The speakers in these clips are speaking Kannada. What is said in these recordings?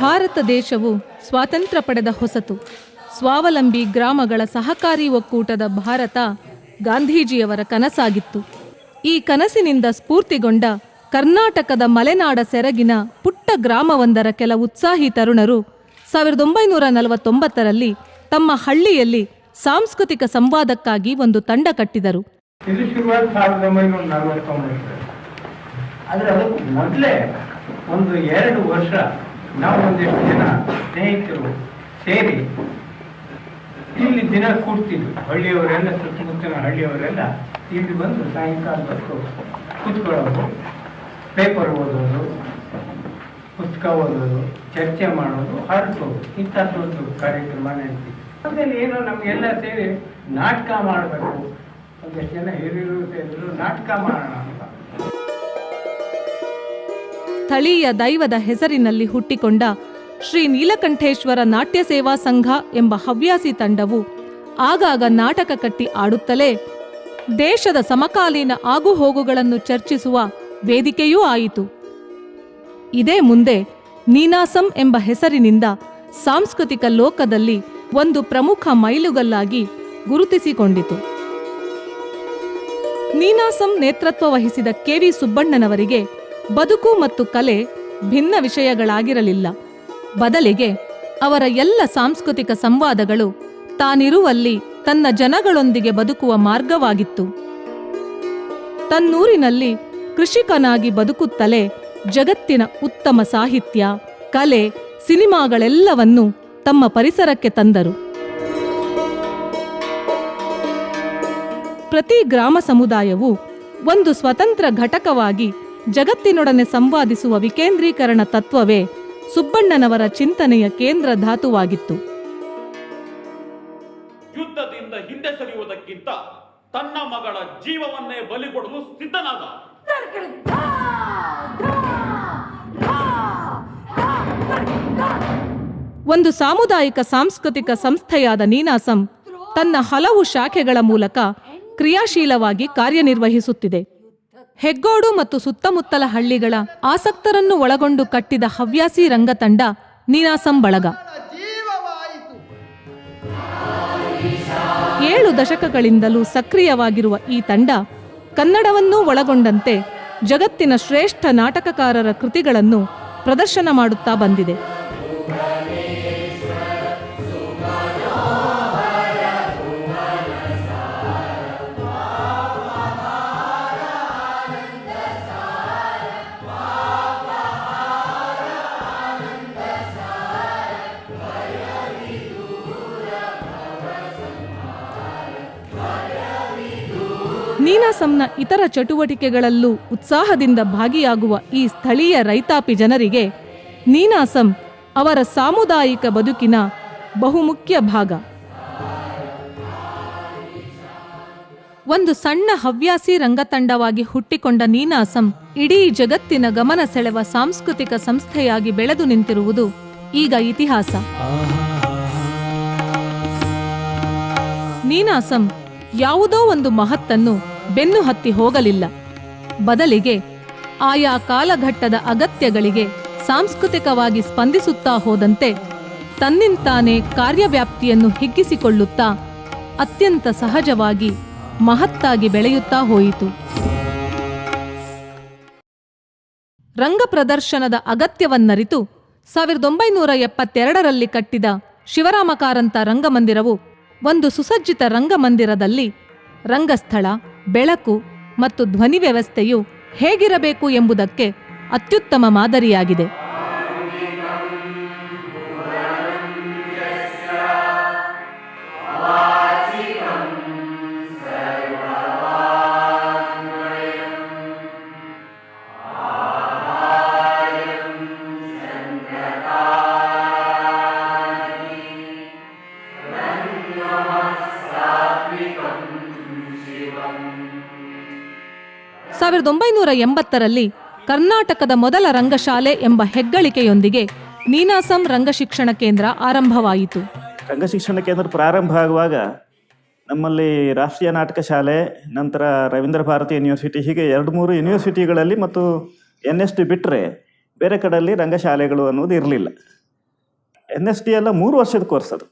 ಭಾರತ ದೇಶವು ಸ್ವಾತಂತ್ರ್ಯ ಪಡೆದ ಹೊಸತು. ಸ್ವಾವಲಂಬಿ ಗ್ರಾಮಗಳ ಸಹಕಾರಿ ಒಕ್ಕೂಟದ ಭಾರತ ಗಾಂಧೀಜಿಯವರ ಕನಸಾಗಿತ್ತು. ಈ ಕನಸಿನಿಂದ ಸ್ಫೂರ್ತಿಗೊಂಡ ಕರ್ನಾಟಕದ ಮಲೆನಾಡ ಸೆರಗಿನ ಪುಟ್ಟ ಗ್ರಾಮವೊಂದರ ಕೆಲ ಉತ್ಸಾಹಿ ತರುಣರು ಸಾವಿರದ ಒಂಬೈನೂರ ನಲವತ್ತೊಂಬತ್ತರಲ್ಲಿ ತಮ್ಮ ಹಳ್ಳಿಯಲ್ಲಿ ಸಾಂಸ್ಕೃತಿಕ ಸಂವಾದಕ್ಕಾಗಿ ಒಂದು ತಂಡ ಕಟ್ಟಿದರು. ಅದರ ಮೊದಲೇ ಒಂದು ಎರಡು ವರ್ಷ ನಾವು ಒಂದಿಷ್ಟು ಜನ ಸ್ನೇಹಿತರು ಸೇರಿ ಇಲ್ಲಿ ದಿನ ಕೂಡ್ತಿದ್ವಿ ಹಳ್ಳಿಯವರೆಲ್ಲ, ಸುತ್ತಮುತ್ತಲಿನ ಹಳ್ಳಿಯವರೆಲ್ಲ ಇಲ್ಲಿ ಬಂದು ಸಾಯಂಕಾಲ ಹೊತ್ತು ಕೂತ್ಕೊಳ್ಳೋದು ಪೇಪರ್ ಓದೋದು, ಪುಸ್ತಕ ಓದೋದು, ಚರ್ಚೆ ಮಾಡೋದು ಹರಡೋದು ಇಂಥದ್ದೊಂದು ಕಾರ್ಯಕ್ರಮ ನಡೆಸಿ ಆಮೇಲೆ ಏನೋ ನಮಗೆಲ್ಲ ಸೇರಿ ನಾಟಕ ಮಾಡಬೇಕು. ಒಂದಷ್ಟು ಜನ ಹಿರಿಯರು ಸೇರಿದ್ರು, ನಾಟಕ ಮಾಡೋಣ ಅಂತ. ಸ್ಥಳೀಯ ದೈವದ ಹೆಸರಿನಲ್ಲಿ ಹುಟ್ಟಿಕೊಂಡ ಶ್ರೀ ನೀಲಕಂಠೇಶ್ವರ ನಾಟ್ಯ ಸೇವಾ ಸಂಘ ಎಂಬ ಹವ್ಯಾಸಿ ತಂಡವು ಆಗಾಗ ನಾಟಕ ಕಟ್ಟಿ ಆಡುತ್ತಲೇ ದೇಶದ ಸಮಕಾಲೀನ ಆಗುಹೋಗುಗಳನ್ನು ಚರ್ಚಿಸುವ ವೇದಿಕೆಯೂ ಆಯಿತು. ಇದೇ ಮುಂದೆ ನೀನಾಸಂ ಎಂಬ ಹೆಸರಿನಿಂದ ಸಾಂಸ್ಕೃತಿಕ ಲೋಕದಲ್ಲಿ ಒಂದು ಪ್ರಮುಖ ಮೈಲುಗಲ್ಲಾಗಿ ಗುರುತಿಸಿಕೊಂಡಿತು. ನೀನಾಸಂ ನೇತೃತ್ವ ವಹಿಸಿದ ಕೆವಿ ಸುಬ್ಬಣ್ಣನವರಿಗೆ ಬದುಕು ಮತ್ತು ಕಲೆ ಭಿನ್ನ ವಿಷಯಗಳಾಗಿರಲಿಲ್ಲ. ಬದಲಿಗೆ ಅವರ ಎಲ್ಲ ಸಾಂಸ್ಕೃತಿಕ ಸಂವಾದಗಳು ತಾನಿರುವಲ್ಲಿ ತನ್ನ ಜನಗಳೊಂದಿಗೆ ಬದುಕುವ ಮಾರ್ಗವಾಗಿತ್ತು. ತನ್ನೂರಿನಲ್ಲಿ ಕೃಷಿಕನಾಗಿ ಬದುಕುತ್ತಲೇ ಜಗತ್ತಿನ ಉತ್ತಮ ಸಾಹಿತ್ಯ, ಕಲೆ, ಸಿನಿಮಾಗಳೆಲ್ಲವನ್ನೂ ತಮ್ಮ ಪರಿಸರಕ್ಕೆ ತಂದರು. ಪ್ರತಿ ಗ್ರಾಮ ಸಮುದಾಯವು ಒಂದು ಸ್ವತಂತ್ರ ಘಟಕವಾಗಿ ಜಗತ್ತಿನೊಡನೆ ಸಂವಾದಿಸುವ ವಿಕೇಂದ್ರೀಕರಣ ತತ್ವವೇ ಸುಬ್ಬಣ್ಣನವರ ಚಿಂತನೆಯ ಕೇಂದ್ರ ಧಾತುವಾಗಿತ್ತು. ಯುದ್ಧದಿಂದ ಹಿಂದೆ ಸರಿಯುವುದಕ್ಕಿಂತ ತನ್ನ ಮಗಳ ಜೀವವನ್ನೇ ಬಲಿಕೊಡಲು ಸಿದ್ಧನಾದ. ಒಂದು ಸಾಮುದಾಯಿಕ ಸಾಂಸ್ಕೃತಿಕ ಸಂಸ್ಥೆಯಾದ ನೀನಾಸಂ ತನ್ನ ಹಲವು ಶಾಖೆಗಳ ಮೂಲಕ ಕ್ರಿಯಾಶೀಲವಾಗಿ ಕಾರ್ಯನಿರ್ವಹಿಸುತ್ತಿದೆ. ಹೆಗ್ಗೋಡು ಮತ್ತು ಸುತ್ತಮುತ್ತಲ ಹಳ್ಳಿಗಳ ಆಸಕ್ತರನ್ನು ಒಳಗೊಂಡು ಕಟ್ಟಿದ ಹವ್ಯಾಸಿ ರಂಗತಂಡ ನೀನಾಸಂ ಬಳಗ. ಏಳು ದಶಕಗಳಿಂದಲೂ ಸಕ್ರಿಯವಾಗಿರುವ ಈ ತಂಡ ಕನ್ನಡವನ್ನೂ ಒಳಗೊಂಡಂತೆ ಜಗತ್ತಿನ ಶ್ರೇಷ್ಠ ನಾಟಕಕಾರರ ಕೃತಿಗಳನ್ನು ಪ್ರದರ್ಶನ ಮಾಡುತ್ತಾ ಬಂದಿದೆ. ನೀನಾಸಂನ ಇತರ ಚಟುವಟಿಕೆಗಳಲ್ಲೂ ಉತ್ಸಾಹದಿಂದ ಭಾಗಿಯಾಗುವ ಈ ಸ್ಥಳೀಯ ರೈತಾಪಿ ಜನರಿಗೆ ನೀನಾಸಂ ಅವರ ಸಾಮುದಾಯಿಕ ಬದುಕಿನ ಬಹುಮುಖ್ಯ ಭಾಗ. ಒಂದು ಸಣ್ಣ ಹವ್ಯಾಸಿ ರಂಗತಂಡವಾಗಿ ಹುಟ್ಟಿಕೊಂಡ ನೀನಾಸಂ ಇಡೀ ಜಗತ್ತಿನ ಗಮನ ಸೆಳೆವ ಸಾಂಸ್ಕೃತಿಕ ಸಂಸ್ಥೆಯಾಗಿ ಬೆಳೆದು ನಿಂತಿರುವುದು ಈಗ ಇತಿಹಾಸ. ನೀನಾಸಂ ಯಾವುದೋ ಒಂದು ಮಹತ್ತನ್ನು ಬೆನ್ನು ಹತ್ತಿ ಹೋಗಲಿಲ್ಲ. ಬದಲಿಗೆ ಆಯಾ ಕಾಲಘಟ್ಟದ ಅಗತ್ಯಗಳಿಗೆ ಸಾಂಸ್ಕೃತಿಕವಾಗಿ ಸ್ಪಂದಿಸುತ್ತಾ ಹೋದಂತೆ ತನ್ನಿಂತಾನೇ ಕಾರ್ಯವ್ಯಾಪ್ತಿಯನ್ನು ಹಿಗ್ಗಿಸಿಕೊಳ್ಳುತ್ತಾ ಅತ್ಯಂತ ಸಹಜವಾಗಿ ಮಹತ್ತಾಗಿ ಬೆಳೆಯುತ್ತಾ ಹೋಯಿತು. ರಂಗ ಪ್ರದರ್ಶನದ ಅಗತ್ಯವನ್ನರಿತು ಸಾವಿರದ ಒಂಬೈನೂರ ಎಪ್ಪತ್ತೆರಡರಲ್ಲಿ ಕಟ್ಟಿದ ಶಿವರಾಮ ಕಾರಂತ ರಂಗಮಂದಿರವು ಒಂದು ಸುಸಜ್ಜಿತ ರಂಗಮಂದಿರದಲ್ಲಿ ರಂಗಸ್ಥಳ ಬೆಳಕು ಮತ್ತು ಧ್ವನಿ ವ್ಯವಸ್ಥೆಯು ಹೇಗಿರಬೇಕು ಎಂಬುದಕ್ಕೆ ಅತ್ಯುತ್ತಮ ಮಾದರಿಯಾಗಿದೆ. ಸಾವಿರದ ಒಂಬೈನೂರ ಎಂಬತ್ತರಲ್ಲಿ ಕರ್ನಾಟಕದ ಮೊದಲ ರಂಗಶಾಲೆ ಎಂಬ ಹೆಗ್ಗಳಿಕೆಯೊಂದಿಗೆ ನೀನಾಸಂ ರಂಗಶಿಕ್ಷಣ ಕೇಂದ್ರ ಆರಂಭವಾಯಿತು. ರಂಗಶಿಕ್ಷಣ ಕೇಂದ್ರ ಪ್ರಾರಂಭ ಆಗುವಾಗ ನಮ್ಮಲ್ಲಿ ರಾಷ್ಟ್ರೀಯ ನಾಟಕ ಶಾಲೆ, ನಂತರ ರವೀಂದ್ರ ಭಾರತಿ ಯೂನಿವರ್ಸಿಟಿ, ಹೀಗೆ ಎರಡು ಮೂರು ಯೂನಿವರ್ಸಿಟಿಗಳಲ್ಲಿ ಮತ್ತು ಎನ್ ಎಸ್ ಟಿ ಬಿಟ್ಟರೆ ಬೇರೆ ಕಡೆಯಲ್ಲಿ ರಂಗಶಾಲೆಗಳು ಅನ್ನೋದು ಇರಲಿಲ್ಲ. ಎನ್ ಎಸ್ ಟಿ ಎಲ್ಲ ಮೂರು ವರ್ಷದ ಕೋರ್ಸ್ ಅದು.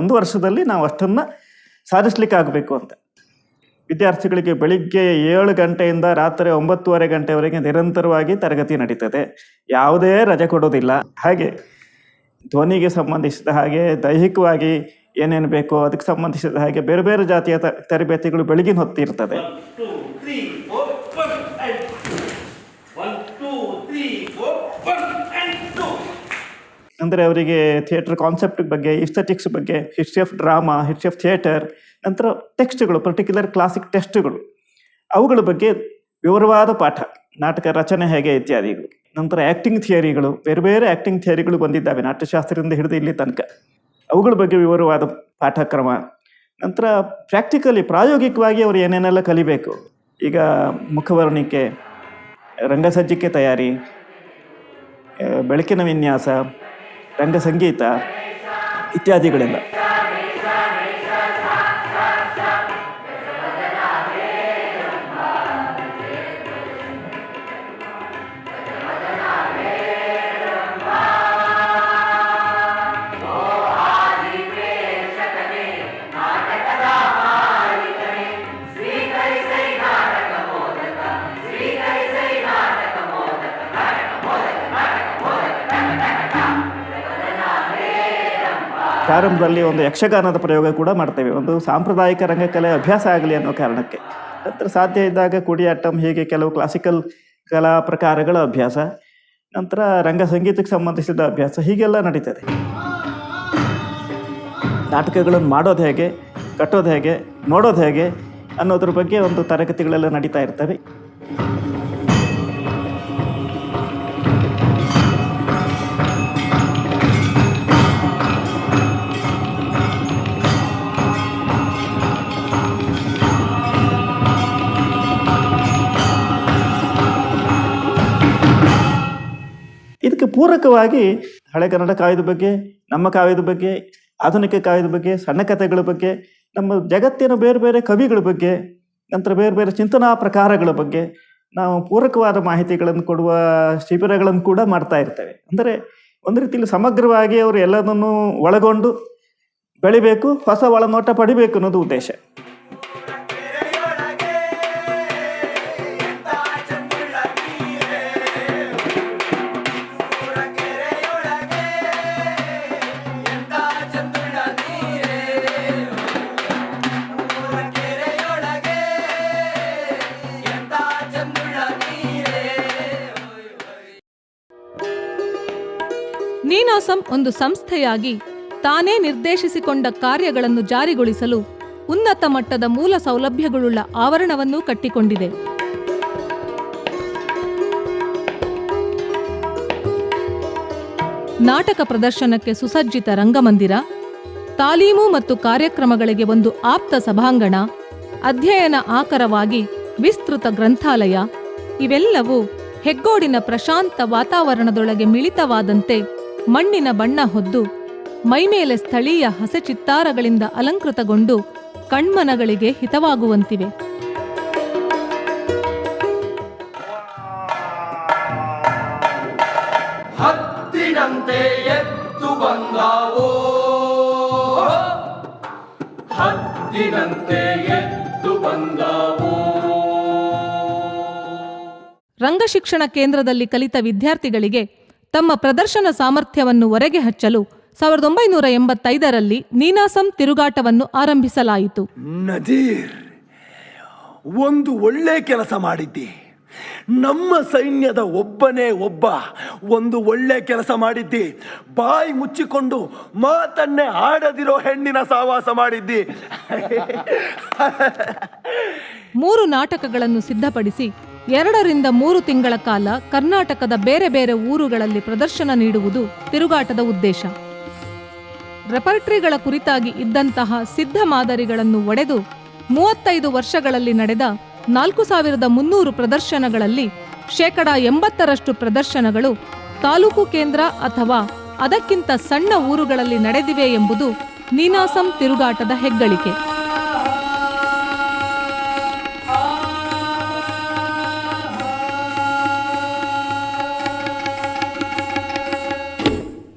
ಒಂದು ವರ್ಷದಲ್ಲಿ ನಾವು ಅಷ್ಟನ್ನು ಸಾಧಿಸ್ಲಿಕ್ಕೆ ಆಗಬೇಕು ಅಂತ. ವಿದ್ಯಾರ್ಥಿಗಳಿಗೆ ಬೆಳಿಗ್ಗೆ ಏಳು ಗಂಟೆಯಿಂದ ರಾತ್ರಿ ಒಂಬತ್ತುವರೆ ಗಂಟೆವರೆಗೆ ನಿರಂತರವಾಗಿ ತರಗತಿ ನಡೀತದೆ. ಯಾವುದೇ ರಜೆ ಕೊಡೋದಿಲ್ಲ. ಹಾಗೆ ಧ್ವನಿಗೆ ಸಂಬಂಧಿಸಿದ ಹಾಗೆ ದೈಹಿಕವಾಗಿ ಏನೇನು ಬೇಕೋ ಅದಕ್ಕೆ ಸಂಬಂಧಿಸಿದ ಹಾಗೆ ಬೇರೆ ಬೇರೆ ಜಾತಿಯ ತರಬೇತಿಗಳು ಬೆಳಗಿನ ಹೊತ್ತು ಅಂದರೆ ಅವರಿಗೆ ಥಿಯೇಟರ್ ಕಾನ್ಸೆಪ್ಟ್ ಬಗ್ಗೆ ಇಸ್ಥೆಟಿಕ್ಸ್ ಬಗ್ಗೆ history of drama history of theatre ನಂತರ ಟೆಕ್ಸ್ಟ್ಗಳು ಪರ್ಟಿಕ್ಯುಲರ್ ಕ್ಲಾಸಿಕ್ ಟೆಸ್ಟ್ಗಳು ಅವುಗಳ ಬಗ್ಗೆ ವಿವರವಾದ ಪಾಠ, ನಾಟಕ ರಚನೆ ಹೇಗೆ ಇತ್ಯಾದಿಗಳು. ನಂತರ ಆ್ಯಕ್ಟಿಂಗ್ ಥಿಯರಿಗಳು ಬೇರೆ ಬೇರೆ ಆ್ಯಕ್ಟಿಂಗ್ ಥಿಯರಿಗಳು ಬಂದಿದ್ದಾವೆ, ನಾಟ್ಯಶಾಸ್ತ್ರದಿಂದ ಹಿಡಿದು ಇಲ್ಲಿ ತನಕ. ಅವುಗಳ ಬಗ್ಗೆ ವಿವರವಾದ ಪಾಠಕ್ರಮ. ನಂತರ ಪ್ರಾಕ್ಟಿಕಲಿ ಪ್ರಾಯೋಗಿಕವಾಗಿ ಅವರು ಏನೇನೆಲ್ಲ ಕಲಿಬೇಕು? ಈಗ ಮುಖವರ್ಣಿಕೆ, ರಂಗಸಜ್ಜಿಕೆ ತಯಾರಿ ಬೆಳಕಿನ ವಿನ್ಯಾಸ ರಂಗ ಸಂಗೀತ ಇತ್ಯಾದಿಗಳೆಲ್ಲ ಪ್ರಾರಂಭದಲ್ಲಿ ಒಂದು ಯಕ್ಷಗಾನದ ಪ್ರಯೋಗ ಕೂಡ ಮಾಡ್ತೇವೆ. ಒಂದು ಸಾಂಪ್ರದಾಯಿಕ ರಂಗಕಲೆ ಅಭ್ಯಾಸ ಆಗಲಿ ಅನ್ನೋ ಕಾರಣಕ್ಕೆ. ನಂತರ ಸಾಧ್ಯ ಇದ್ದಾಗ ಕುಡಿಯಾಟಂ ಹೀಗೆ ಕೆಲವು ಕ್ಲಾಸಿಕಲ್ ಕಲಾ ಪ್ರಕಾರಗಳ ಅಭ್ಯಾಸ. ನಂತರ ರಂಗ ಸಂಗೀತಕ್ಕೆ ಸಂಬಂಧಿಸಿದ ಅಭ್ಯಾಸ. ಹೀಗೆಲ್ಲ ನಡೀತದೆ. ನಾಟಕಗಳನ್ನು ಮಾಡೋದು ಹೇಗೆ, ಕಟ್ಟೋದು ಹೇಗೆ, ನೋಡೋದು ಹೇಗೆ ಅನ್ನೋದ್ರ ಬಗ್ಗೆ ಒಂದು ತರಗತಿಗಳೆಲ್ಲ ನಡೀತಾ ಇರ್ತವೆ. ಇದಕ್ಕೆ ಪೂರಕವಾಗಿ ಹಳೆ ಕನ್ನಡ ಕಾವ್ಯದ ಬಗ್ಗೆ, ನಮ್ಮ ಕಾವ್ಯದ ಬಗ್ಗೆ, ಆಧುನಿಕ ಕಾವ್ಯದ ಬಗ್ಗೆ, ಸಣ್ಣ ಕಥೆಗಳ ಬಗ್ಗೆ, ನಮ್ಮ ಜಗತ್ತಿನ ಬೇರೆ ಬೇರೆ ಕವಿಗಳ ಬಗ್ಗೆ, ನಂತರ ಬೇರೆ ಬೇರೆ ಚಿಂತನಾ ಪ್ರಕಾರಗಳ ಬಗ್ಗೆ ನಾವು ಪೂರಕವಾದ ಮಾಹಿತಿಗಳನ್ನು ಕೊಡುವ ಶಿಬಿರಗಳನ್ನು ಕೂಡ ಮಾಡ್ತಾ ಇರ್ತೇವೆ. ಅಂದರೆ ಒಂದು ರೀತಿಯಲ್ಲಿ ಸಮಗ್ರವಾಗಿ ಅವರು ಎಲ್ಲದನ್ನು ಒಳಗೊಂಡು ಬೆಳಿಬೇಕು, ಹೊಸ ಒಳನೋಟ ಪಡಿಬೇಕು ಅನ್ನೋದು ಉದ್ದೇಶ. ಒಂದು ಸಂಸ್ಥೆಯಾಗಿ ತಾನೇ ನಿರ್ದೇಶಿಸಿಕೊಂಡ ಕಾರ್ಯಗಳನ್ನು ಜಾರಿಗೊಳಿಸಲು ಉನ್ನತ ಮಟ್ಟದ ಮೂಲ ಸೌಲಭ್ಯಗಳುಳ್ಳ ಆವರಣವನ್ನು ಕಟ್ಟಿಕೊಂಡಿದೆ. ನಾಟಕ ಪ್ರದರ್ಶನಕ್ಕೆ ಸುಸಜ್ಜಿತ ರಂಗಮಂದಿರ, ತಾಲೀಮು ಮತ್ತು ಕಾರ್ಯಕ್ರಮಗಳಿಗೆ ಒಂದು ಆಪ್ತ ಸಭಾಂಗಣ, ಅಧ್ಯಯನ ಆಕರವಾಗಿ ವಿಸ್ತೃತ ಗ್ರಂಥಾಲಯ, ಇವೆಲ್ಲವೂ ಹೆಗ್ಗೋಡಿನ ಪ್ರಶಾಂತ ವಾತಾವರಣದೊಳಗೆ ಮಿಳಿತವಾದಂತೆ ಮಣ್ಣಿನ ಬಣ್ಣ ಹೊದ್ದು ಮೈಮೇಲೆ ಸ್ಥಳೀಯ ಹಸೆ ಚಿತ್ತಾರಗಳಿಂದ ಅಲಂಕೃತಗೊಂಡು ಕಣ್ಮನಗಳಿಗೆ ಹಿತವಾಗುವಂತಿವೆ. ಹತ್ತಿನಂತೆ ಎತ್ತು ಬಂದಾವೋ? ಹತ್ತಿನಂತೆ ಎತ್ತು ಬಂದಾವೋ? ರಂಗಶಿಕ್ಷಣ ಕೇಂದ್ರದಲ್ಲಿ ಕಲಿತ ವಿದ್ಯಾರ್ಥಿಗಳಿಗೆ ತಮ್ಮ ಪ್ರದರ್ಶನ ಸಾಮರ್ಥ್ಯವನ್ನು ಹೊರಗೆ ಹಚ್ಚಲು ಸಾವಿರದ ಒಂಬೈನೂರ ಎಂಬತ್ತೈದರಲ್ಲಿ ನೀನಾಸಂ ತಿರುಗಾಟವನ್ನು ಆರಂಭಿಸಲಾಯಿತು. ನದೀರ್ ಒಂದು ಒಳ್ಳೆ ಕೆಲಸ ಮಾಡಿದ್ದಿ. ನಮ್ಮ ಸೈನ್ಯದ ಒಬ್ಬನೇ ಒಬ್ಬ ಒಂದು ಒಳ್ಳೆ ಕೆಲಸ ಮಾಡಿದ್ದಿ. ಬಾಯಿ ಮುಚ್ಚಿಕೊಂಡು ಮಾತನ್ನೇ ಆಡದಿರೋ ಹೆಣ್ಣಿನ ಸಾವಾಸ ಮಾಡಿದ್ದಿ. ಮೂರು ನಾಟಕಗಳನ್ನು ಸಿದ್ಧಪಡಿಸಿ ಎರಡರಿಂದ ಮೂರು ತಿಂಗಳ ಕಾಲ ಕರ್ನಾಟಕದ ಬೇರೆ ಬೇರೆ ಊರುಗಳಲ್ಲಿ ಪ್ರದರ್ಶನ ನೀಡುವುದು ತಿರುಗಾಟದ ಉದ್ದೇಶ. ರೆಪರ್ಟ್ರಿಗಳ ಕುರಿತಾಗಿ ಇದ್ದಂತಹ ಸಿದ್ಧ ಮಾದರಿಗಳನ್ನು ಒಡೆದು ಮೂವತ್ತೈದು ವರ್ಷಗಳಲ್ಲಿ ನಡೆದ ನಾಲ್ಕು ಸಾವಿರದ ಮುನ್ನೂರು ಪ್ರದರ್ಶನಗಳಲ್ಲಿ ಶೇಕಡ ಎಂಬತ್ತರಷ್ಟು ಪ್ರದರ್ಶನಗಳು ತಾಲೂಕು ಕೇಂದ್ರ ಅಥವಾ ಅದಕ್ಕಿಂತ ಸಣ್ಣ ಊರುಗಳಲ್ಲಿ ನಡೆದಿವೆ ಎಂಬುದು ನೀನಾಸಂ ತಿರುಗಾಟದ ಹೆಗ್ಗಳಿಕೆ.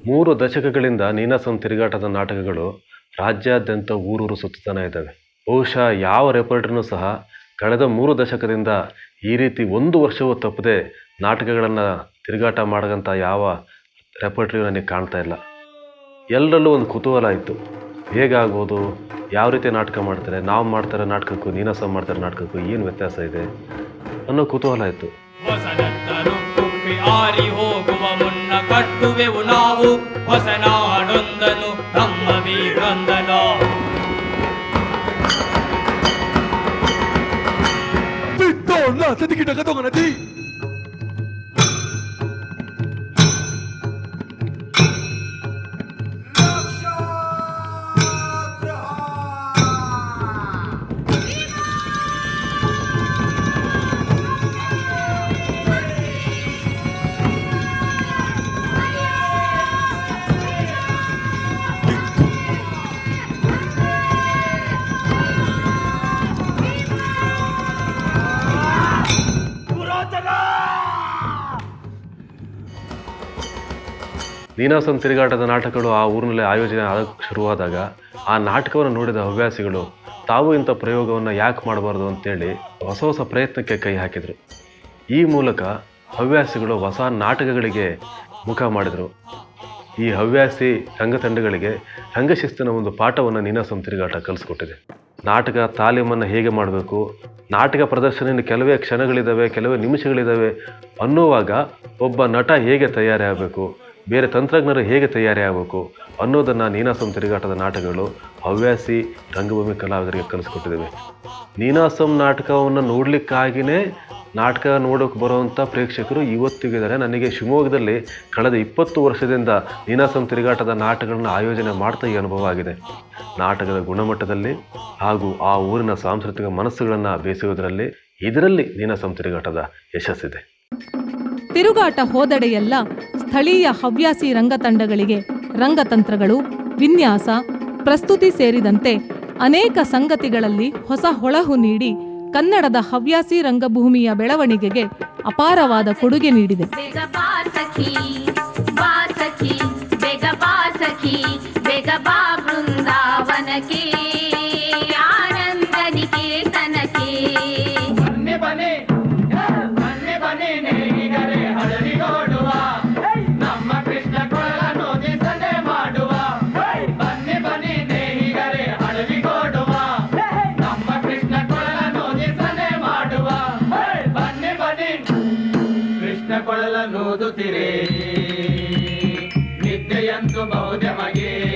ಮೂರು ದಶಕಗಳಿಂದ ನೀನಾಸಂ ತಿರುಗಾಟದ ನಾಟಕಗಳು ರಾಜ್ಯಾದ್ಯಂತ ಊರೂರು ಸುತ್ತುತ್ತಾನೆ ಇದ್ದಾವೆ. ಬಹುಶಃ ಯಾವ ರೆಪರ್ಟ್ರೂ ಸಹ ಕಳೆದ ಮೂರು ದಶಕದಿಂದ ಈ ರೀತಿ ಒಂದು ವರ್ಷವೂ ತಪ್ಪದೆ ನಾಟಕಗಳನ್ನು ತಿರುಗಾಟ ಮಾಡಿದಂಥ ಯಾವ ರೆಪರ್ಟ್ರಿಯೂ ನನಗೆ ಕಾಣ್ತಾ ಇಲ್ಲ. ಎಲ್ಲರಲ್ಲೂ ಒಂದು ಕುತೂಹಲ ಇತ್ತು. ಹೇಗಾಗೋದು, ಯಾವ ರೀತಿ ನಾಟಕ ಮಾಡ್ತಾರೆ, ನಾವು ಮಾಡ್ತಾರೆ ನಾಟಕಕ್ಕೂ, ನೀನಾಸ ಮಾಡ್ತಾರೆ ನಾಟಕಕ್ಕೂ ಏನು ವ್ಯತ್ಯಾಸ ಇದೆ ಅನ್ನೋ ಕುತೂಹಲ ಇತ್ತು. ಕಟ್ಟುವೆವು ನಾವು. ಹೊಸ ನಾಡೊಂದನು ನಮ್ಮ ವೀರೊಂದನ ಬಿದ್ದೋಣ ತದಿಗಿಟ ಗದೋಗನದಿ ನೀನಾಸಂ ತಿರುಗಾಟದ ನಾಟಕಗಳು ಆ ಊರಿನಲ್ಲಿ ಆಯೋಜನೆ ಆಗೋಕ್ಕೆ ಶುರುವಾದಾಗ ಆ ನಾಟಕವನ್ನು ನೋಡಿದ ಹವ್ಯಾಸಿಗಳು, ತಾವು ಇಂಥ ಪ್ರಯೋಗವನ್ನು ಯಾಕೆ ಮಾಡಬಾರ್ದು ಅಂತೇಳಿ ಹೊಸ ಹೊಸ ಪ್ರಯತ್ನಕ್ಕೆ ಕೈ ಹಾಕಿದರು. ಈ ಮೂಲಕ ಹವ್ಯಾಸಿಗಳು ಹೊಸ ನಾಟಕಗಳಿಗೆ ಮುಖ ಮಾಡಿದರು. ಈ ಹವ್ಯಾಸಿ ರಂಗತಂಡಗಳಿಗೆ ರಂಗಶಿಸ್ತಿನ ಒಂದು ಪಾಠವನ್ನು ನೀನಾಸಂ ತಿರುಗಾಟ ಕಲಿಸ್ಕೊಟ್ಟಿದೆ. ನಾಟಕ ತಾಲೀಮನ್ನು ಹೇಗೆ ಮಾಡಬೇಕು, ನಾಟಕ ಪ್ರದರ್ಶನ ಕೆಲವೇ ಕ್ಷಣಗಳಿದ್ದಾವೆ ಕೆಲವೇ ನಿಮಿಷಗಳಿದ್ದಾವೆ ಅನ್ನುವಾಗ ಒಬ್ಬ ನಟ ಹೇಗೆ ತಯಾರಿ ಆಗಬೇಕು ಬೇರೆ ತಂತ್ರಜ್ಞರು ಹೇಗೆ ತಯಾರಿ ಆಗಬೇಕು ಅನ್ನೋದನ್ನು ನೀನಾಸಂ ತಿರುಗಾಟದ ನಾಟಕಗಳು, ಹವ್ಯಾಸಿ, ರಂಗಭೂಮಿ ಕಲಾವಿದರಿಗೆ ಕಲಿಸ್ಕೊಟ್ಟಿದ್ದೇವೆ ನೀನಾಸಂ ನಾಟಕವನ್ನು ನೋಡಲಿಕ್ಕಾಗಿಯೇ ನಾಟಕ ನೋಡೋಕೆ ಬರುವಂಥ ಪ್ರೇಕ್ಷಕರು ಇವತ್ತಿಗಿದ್ದಾರೆ ನನಗೆ ಶಿವಮೊಗ್ಗದಲ್ಲಿ ಕಳೆದ ಇಪ್ಪತ್ತು ವರ್ಷದಿಂದ ನೀನಾಸಂ ತಿರುಗಾಟದ ನಾಟಕಗಳನ್ನು ಆಯೋಜನೆ ಮಾಡ್ತಾ ಈ ಅನುಭವ ಆಗಿದೆ. ನಾಟಕದ ಗುಣಮಟ್ಟದಲ್ಲಿ ಹಾಗೂ ಆ ಊರಿನ ಸಾಂಸ್ಕೃತಿಕ ಮನಸ್ಸುಗಳನ್ನು ಬೇಸುವುದರಲ್ಲಿ ಇದರಲ್ಲಿ ನೀನಾಸಂ ತಿರುಗಾಟದ ಯಶಸ್ಸಿದೆ. ತಿರುಗಾಟ ಹೋದಡೆಯೆಲ್ಲ ಸ್ಥಳೀಯ ಹವ್ಯಾಸಿ ರಂಗತಂಡಗಳಿಗೆ ರಂಗತಂತ್ರಗಳು, ವಿನ್ಯಾಸ, ಪ್ರಸ್ತುತಿ ಸೇರಿದಂತೆ ಅನೇಕ ಸಂಗತಿಗಳಲ್ಲಿ ಹೊಸ ಹೊಳಹು ನೀಡಿ ಕನ್ನಡದ ಹವ್ಯಾಸಿ ರಂಗಭೂಮಿಯ ಬೆಳವಣಿಗೆಗೆ ಅಪಾರವಾದ ಕೊಡುಗೆ ನೀಡಿದೆ. ಬೇಗ ಬಾ ಬೃಂದಾವನಕ್ಕೆ ಕೊಳಲನ್ನೂದುತ್ತಿರೆ ನಿದ್ದೆಯಂತೂ ಬಹುದೆ ಮಗೆ.